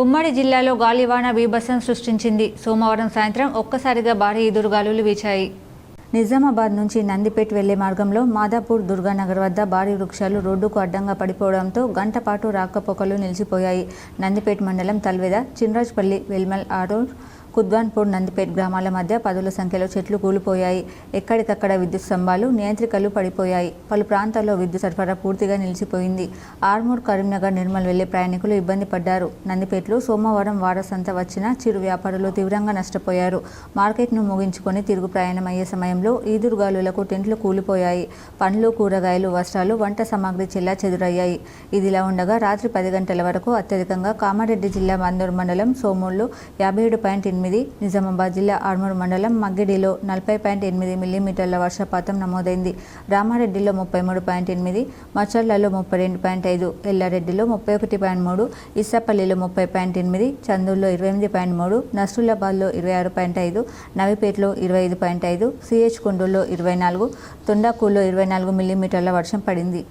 ఉమ్మడి జిల్లాలో గాలివాన బీభత్సం సృష్టించింది. సోమవారం సాయంత్రం ఒక్కసారిగా భారీ ఎదురుగాలులు వీచాయి. నిజామాబాద్ నుంచి నందిపేట్ వెళ్ళే మార్గంలో మాదాపూర్ దుర్గానగర్ వద్ద భారీ వృక్షాలు రోడ్డుకు అడ్డంగా పడిపోవడంతో గంట పాటు రాకపోకలు నిలిచిపోయాయి. నందిపేట్ మండలం తల్వేద చిన్రాజ్పల్లి వెల్మల్ ఆరోడ్ కుద్వాన్పూర్ నందిపేట్ గ్రామాల మధ్య పదుల సంఖ్యలో చెట్లు కూలిపోయాయి. ఎక్కడికక్కడ విద్యుత్ స్తంభాలు నియంత్రికలు పడిపోయాయి. పలు ప్రాంతాల్లో విద్యుత్ సరఫరా పూర్తిగా నిలిచిపోయింది. ఆర్మూర్ కరీంనగర్ నిర్మల్ వెళ్ళే ప్రయాణికులు ఇబ్బంది పడ్డారు. నందిపేటలో సోమవారం వారసంత వచ్చిన చిరు వ్యాపారులు తీవ్రంగా నష్టపోయారు. మార్కెట్ను ముగించుకొని తిరుగు ప్రయాణం అయ్యే సమయంలో ఈదురుగాలులకు టెంట్లు కూలిపోయాయి. పండ్లు కూరగాయలు వస్త్రాలు వంట సామాగ్రి చెల్లా చెదురయ్యాయి. ఇదిలా ఉండగా రాత్రి పది గంటల వరకు అత్యధికంగా కామారెడ్డి జిల్లా మందూరు మండలం సోమూరులో యాభై ఏడు పాయింట్ ఎనిమిది నిజామాబాద్ జిల్లా ఆర్మూర్ మండలం మగ్గిడిలో నలభై పాయింట్ ఎనిమిది మిల్లీమీటర్ల వర్షపాతం నమోదైంది. రామారెడ్డిలో ముప్పై మూడు పాయింట్ ఎనిమిది మచర్లలో ముప్పై రెండు పాయింట్ ఐదు ఎల్లారెడ్డిలో ముప్పై ఒకటి పాయింట్ మూడు ఇస్సాపల్లిలో ముప్పై పాయింట్ ఎనిమిది చందూరులో ఇరవై ఎనిమిది పాయింట్ మూడు నస్రులాబాద్లో ఇరవై ఆరు పాయింట్ ఐదు నవిపేటలో ఇరవై ఐదు పాయింట్ ఐదు సిహెచ్ కుండూరులో ఇరవై నాలుగు తొండాకూరులో ఇరవై నాలుగు మిల్లీమీటర్ల వర్షం పడింది.